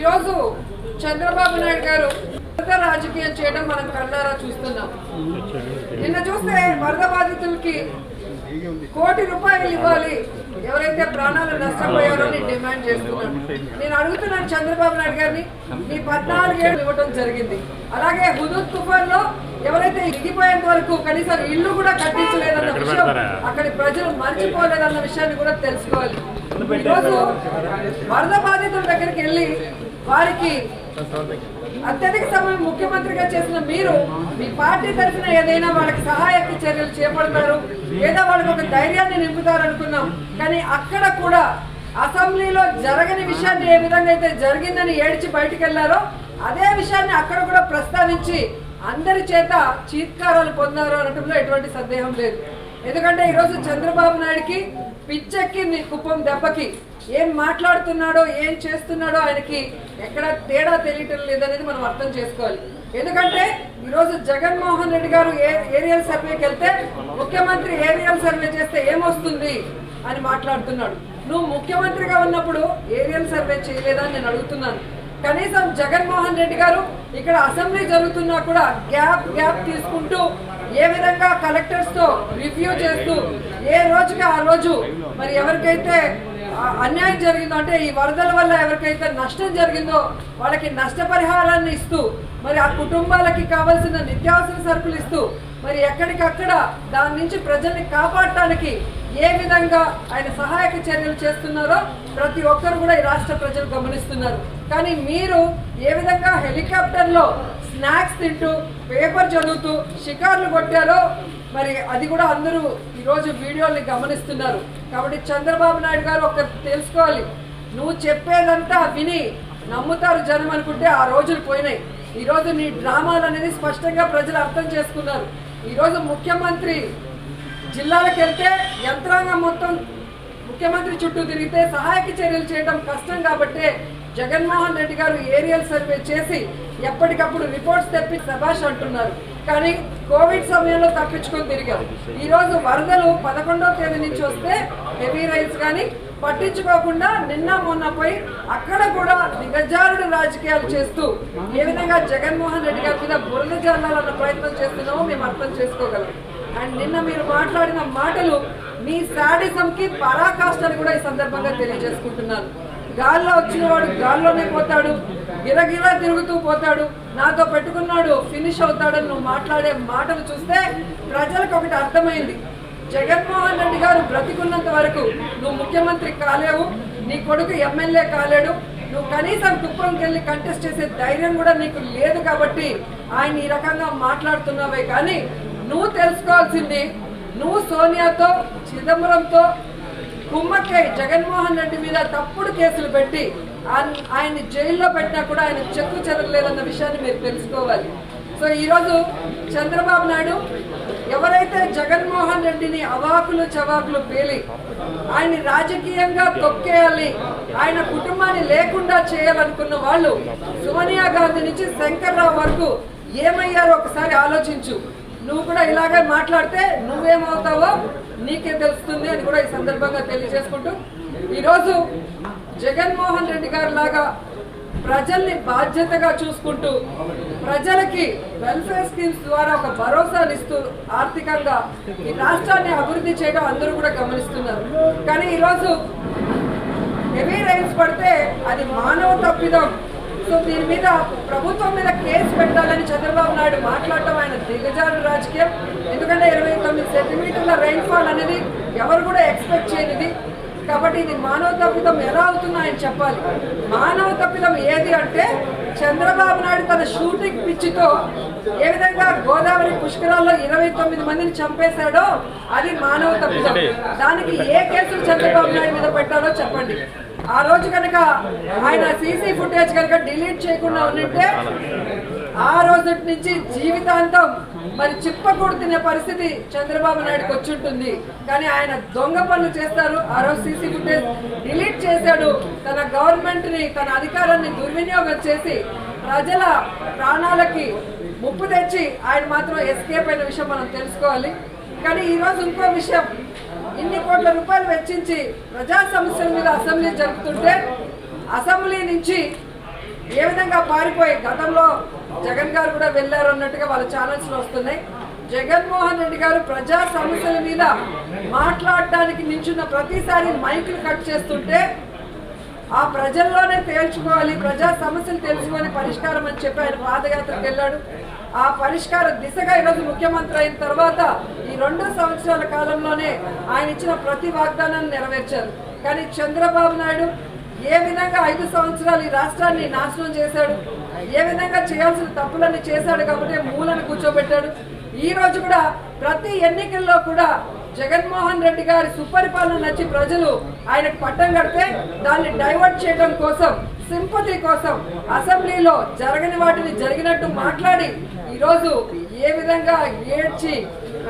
ఈరోజు చంద్రబాబు నాయుడు గారు వరద రాజకీయం చేయడం మనం కళ్ళారా చూస్తున్నాం. నిన్న చూస్తే వరద బాధితులకి కోటి రూపాయలు ఇవ్వాలి. ఎవరైతే ప్రాణాలు నష్టపోయారో అని డిమాండ్ చేస్తున్నారు నేను అడుగుతున్నాను చంద్రబాబు నాయుడు గారిని ఈ పద్నాలుగేళ్ళు ఇవ్వడం జరిగింది. అలాగే హుదూద్ తుఫాన్లో ఎవరైతే ఇరిగిపోయేంత వరకు కనీసం ఇల్లు కూడా కట్టించలేదన్న విషయం అక్కడి ప్రజలు మర్చిపోలేదన్న విషయాన్ని కూడా తెలుసుకోవాలి. ఈరోజు వరద బాధితుల దగ్గరికి వెళ్ళి వారికి అత్యధిక సమయం ముఖ్యమంత్రిగా చేసిన మీరు మీ పార్టీ తరఫున ఏదైనా వాళ్ళకి సహాయక చర్యలు చేపడతారు లేదా వాళ్ళకి ఒక ధైర్యాన్ని నింపుతారు అనుకున్నాం కానీ అక్కడ కూడా అసెంబ్లీలో జరగని విషయాన్ని ఏ విధంగా అయితే జరిగిందని ఏడ్చి బయటకు వెళ్ళారో అదే విషయాన్ని అక్కడ కూడా ప్రస్తావించి అందరి చేత చీత్కారాలు పొందారు అనటంలో ఎటువంటి సందేహం లేదు. ఎందుకంటే ఈరోజు చంద్రబాబు నాయుడికి పిచ్చెక్కింది కుప్పం దెబ్బకి. ఏం మాట్లాడుతున్నాడో ఏం చేస్తున్నాడో ఆయనకి ఎక్కడ తేడా తెలియటం లేదనేది మనం అర్థం చేసుకోవాలి. ఎందుకంటే ఈరోజు జగన్మోహన్ రెడ్డి గారు ఏ ఏరియల్ సర్వేకి వెళ్తే ముఖ్యమంత్రి ఏరియల్ సర్వే చేస్తే ఏమొస్తుంది అని మాట్లాడుతున్నాడు. నువ్వు ముఖ్యమంత్రిగా ఉన్నప్పుడు ఏరియల్ సర్వే చేయలేదా నేను అడుగుతున్నాను. కనీసం జగన్మోహన్ రెడ్డి గారు ఇక్కడ అసెంబ్లీ జరుగుతున్నా కూడా గ్యాప్ గ్యాప్ తీసుకుంటూ ఏ విధంగా కలెక్టర్స్తో రివ్యూ చేస్తూ ఏ రోజుకి ఆ రోజు మరి ఎవరికైతే అన్యాయం జరిగిందో అంటే ఈ వరదల వల్ల ఎవరికైతే నష్టం జరిగిందో వాళ్ళకి నష్టపరిహారాన్ని ఇస్తూ మరి ఆ కుటుంబాలకి కావాల్సిన నిత్యావసర సరుకులు ఇస్తూ మరి ఎక్కడికక్కడ దాని నుంచి ప్రజల్ని కాపాడటానికి ఏ విధంగా ఆయన సహాయక చర్యలు చేస్తున్నారో ప్రతి ఒక్కరు కూడా ఈ రాష్ట్ర ప్రజలు గమనిస్తున్నారు. కానీ మీరు ఏ విధంగా హెలికాప్టర్లో స్నాక్స్ తింటూ పేపర్ చదువుతూ షికార్లు కొట్టారో మరి అది కూడా అందరూ ఈరోజు వీడియోల్ని గమనిస్తున్నారు. కాబట్టి చంద్రబాబు నాయుడు గారు ఒక తెలుసుకోవాలి. నువ్వు చెప్పేదంతా విని నమ్ముతారు జనం అనుకుంటే ఆ రోజులు పోయినాయి. ఈరోజు నీ డ్రామాలు అనేది స్పష్టంగా ప్రజలు అర్థం చేసుకున్నారు. ఈరోజు ముఖ్యమంత్రి జిల్లాలకు వెళ్తే యంత్రాంగం మొత్తం ముఖ్యమంత్రి చుట్టూ తిరిగితే సహాయక చర్యలు చేయడం కష్టం కాబట్టి జగన్మోహన్ రెడ్డి గారు ఏరియల్ సర్వే చేసి ఎప్పటికప్పుడు రిపోర్ట్స్ తెప్పి సభాష్ అంటున్నారు. కానీ కోవిడ్ సమయంలో తప్పించుకొని తిరిగారు ఈ రోజు వరదలు పదకొండవ తేదీ నుంచి వస్తే హెవీ రైల్స్ కానీ పట్టించుకోకుండా నిన్న మొన్న పోయి అక్కడ కూడా దిగజారుడు రాజకీయాలు చేస్తూ ఏ విధంగా జగన్మోహన్ రెడ్డి గారి మీద బురద జల్లాలన్న ప్రయత్నం చేస్తున్నామో మేము అర్థం చేసుకోగలం. అండ్ నిన్న మీరు మాట్లాడిన మాటలు మీ శాడిజంకి పరాకాష్ఠని కూడా ఈ సందర్భంగా తెలియజేసుకుంటున్నాను. గాల్లో వచ్చిన వాడు గాల్లోనే పోతాడు. గిరగిరా తిరుగుతూ పోతాడు. నాతో పెట్టుకున్నాడు ఫినిష్ అవుతాడని నువ్వు మాట్లాడే మాటలు చూస్తే ప్రజలకు ఒకటి అర్థమైంది. జగన్మోహన్ రెడ్డి గారు బ్రతికున్నంత వరకు నువ్వు ముఖ్యమంత్రి కాలేవు నీ కొడుకు ఎమ్మెల్యే కాలేడు. నువ్వు కనీసం కుప్పంకి వెళ్ళి కంటెస్ట్ చేసే ధైర్యం కూడా నీకు లేదు కాబట్టి ఆయన ఈ రకంగా మాట్లాడుతున్నావే కానీ నువ్వు తెలుసుకోవాల్సింది నువ్వు సోనియాతో చిదంబరంతో కుమ్మక్కై జగన్మోహన్ రెడ్డి మీద తప్పుడు కేసులు పెట్టి ఆయన ఆయన్ని జైల్లో పెట్టినా కూడా ఆయన చెక్కు చెరగలేదన్న విషయాన్ని మీరు తెలుసుకోవాలి. సో ఈరోజు చంద్రబాబు నాయుడు ఎవరైతే జగన్మోహన్ రెడ్డిని అవాకులు చవాకులు పేలి ఆయన్ని రాజకీయంగా తొక్కేయాలి ఆయన కుటుంబాన్ని లేకుండా చేయాలనుకున్న వాళ్ళు సోనియా గాంధీ నుంచి శంకర్రావు వరకు ఏమయ్యారో ఒకసారి ఆలోచించు. నువ్వు కూడా ఇలాగే మాట్లాడితే నువ్వేమవుతావో నీకే తెలుస్తుంది అని కూడా ఈ సందర్భంగా తెలియజేసుకుంటూ ఈరోజు జగన్మోహన్ రెడ్డి గారి లాగా ప్రజల్ని బాధ్యతగా చూసుకుంటూ ప్రజలకి వెల్ఫేర్ స్కీమ్స్ ద్వారా ఒక భరోసానిస్తూ ఆర్థికంగా ఈ రాష్ట్రాన్ని అభివృద్ధి చేయడం అందరూ కూడా గమనిస్తున్నారు. కానీ ఈరోజు హెవీ రైన్స్ పడితే అది మానవ తప్పిదం. సో దీని మీద ప్రభుత్వం మీద కేసు పెట్టాలని చంద్రబాబు నాయుడు మాట్లాడటం ఆయన దిగజారు రాజకీయం. ఎందుకంటే ఇరవై తొమ్మిది సెంటీమీటర్ల రైన్ఫాల్ అనేది ఎవరు కూడా ఎక్స్పెక్ట్ చేయనిది. కాబట్టి ఇది మానవ తప్పిదం ఎలా అవుతుందో ఆయన చెప్పాలి. మానవ తప్పిదం ఏది అంటే చంద్రబాబు నాయుడు తన షూటింగ్ పిచ్చితో ఏ విధంగా గోదావరి పుష్కరాల్లో ఇరవై తొమ్మిది మందిని చంపేశాడో అది మానవ తప్పిదం. దానికి ఏ కేసులు చంద్రబాబు నాయుడు మీద పెట్టాలో చెప్పండి. ఆ రోజు కనుక ఆయన సీసీ ఫుటేజ్ కనుక డిలీట్ చేయకుండా ఉంటే ఆ రోజు నుంచి జీవితాంతం మరి చిప్పకూడు తినే పరిస్థితి చంద్రబాబు నాయుడుకి వచ్చింటుంది కానీ ఆయన దొంగ పనులు చేస్తారు. ఆ రోజు సీసీ ఫుటేజ్ డిలీట్ చేశాడు. తన గవర్నమెంట్ని తన అధికారాన్ని దుర్వినియోగం చేసి ప్రజల ప్రాణాలకి ముప్పు తెచ్చి ఆయన మాత్రం ఎస్కేప్ అయిన విషయం మనం తెలుసుకోవాలి. కానీ ఈ రోజు ఇంకో విషయం. ఇన్ని కోట్ల రూపాయలు వెచ్చించి ప్రజా సమస్యల మీద అసెంబ్లీ జరుపుతుంటే అసెంబ్లీ నుంచి ఏ విధంగా పారిపోయి గతంలో జగన్ గారు కూడా వెళ్ళారు అన్నట్టుగా వాళ్ళ ఛానల్స్లో వస్తున్నాయి. జగన్మోహన్ రెడ్డి గారు ప్రజా సమస్యల మీద మాట్లాడటానికి నించున్న ప్రతిసారి మైకులు కట్ చేస్తుంటే ఆ ప్రజల్లోనే తేల్చుకోవాలి ప్రజా సమస్యలు తెలుసుకొని పరిష్కారం అని చెప్పి ఆయన పాదయాత్రకు వెళ్ళాడు. ఆ పరిష్కార దిశగా ఈరోజు ముఖ్యమంత్రి అయిన తర్వాత ఈ రెండు సంవత్సరాల కాలంలోనే ఆయన ఇచ్చిన ప్రతి వాగ్దానాన్ని నెరవేర్చారు. కానీ చంద్రబాబు నాయుడు ఏ విధంగా ఐదు సంవత్సరాలు ఈ రాష్ట్రాన్ని నాశనం చేశాడు ఏ విధంగా చేయాల్సిన తప్పులన్నీ చేశాడు కాబట్టి మూలను కూర్చోబెట్టాడు. ఈ రోజు కూడా ప్రతి ఎన్నికల్లో కూడా జగన్మోహన్ రెడ్డి గారి సుపరిపాలన నచ్చి ప్రజలు ఆయనకు పట్టం కడితే దాన్ని డైవర్ట్ చేయడం కోసం సింపతి కోసం అసెంబ్లీలో జరగని వాటిని జరిగినట్టు మాట్లాడి ఈరోజు ఏ విధంగా ఏడ్చి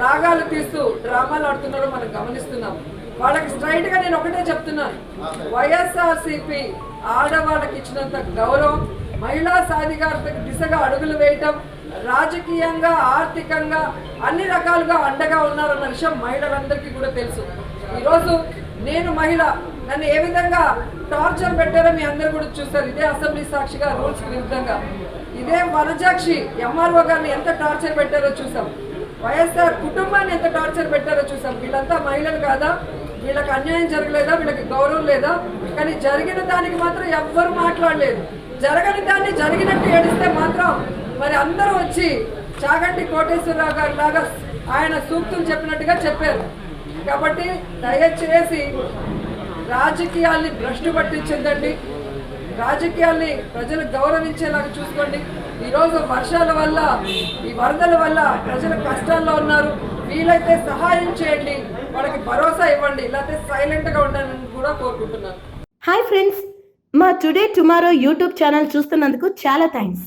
రాగాలు తీస్తూ డ్రామాలు ఆడుతున్నారో మనం గమనిస్తున్నాం. వాళ్ళకి స్ట్రైట్గా నేను ఒకటే చెప్తున్నాను వైఎస్ఆర్సీపీ ఆడవాళ్ళకి ఇచ్చినంత గౌరవం మహిళా సాధికారత దిశగా అడుగులు వేయటం రాజకీయంగా ఆర్థికంగా అన్ని రకాలుగా అండగా ఉన్నారన్న విషయం మహిళలందరికీ కూడా తెలుసు. ఈరోజు నేను మహిళ నన్ను ఏ విధంగా టార్చర్ పెట్టారో మీ అందరు కూడా చూస్తారు. ఇదే అసెంబ్లీ సాక్షిగా రూల్స్ విరుద్ధంగా. ఇదే వనజాక్షి ఎంఆర్ఓ గారిని ఎంత టార్చర్ పెట్టారో చూసాం. వైఎస్ఆర్ కుటుంబాన్ని ఎంత టార్చర్ పెట్టారో చూసాం. వీళ్ళంతా మహిళలు కాదా? వీళ్ళకి అన్యాయం జరగలేదా? వీళ్ళకి గౌరవం లేదా? కానీ జరిగిన దానికి మాత్రం ఎవ్వరు మాట్లాడలేదు. జరగని దాన్ని జరిగినట్టు ఏడిస్తే మాత్రం మరి అందరూ వచ్చి చాగంటి కోటేశ్వరరావు గారి లాగా ఆయన సూక్తులు చెప్పినట్టుగా చెప్పారు. కాబట్టి దయచేసి రాజకీయాల్ని భ్రష్టు పట్టించిందండి రాజకీయాల్ని ప్రజలు గౌరవించేలాగా చూసుకోండి. ఈరోజు వర్షాల వల్ల ఈ వరదల వల్ల ప్రజలు కష్టాల్లో ఉన్నారు. వీలైతే సహాయం చేయండి. వాళ్ళకి భరోసా ఇవ్వండి. లేకపోతే సైలెంట్గా ఉండాలని కూడా కోరుకుంటున్నాను. హాయ్ ఫ్రెండ్స్ మా టుడే టుమారో యూట్యూబ్ ఛానల్ చూస్తున్నందుకు చాలా థ్యాంక్స్.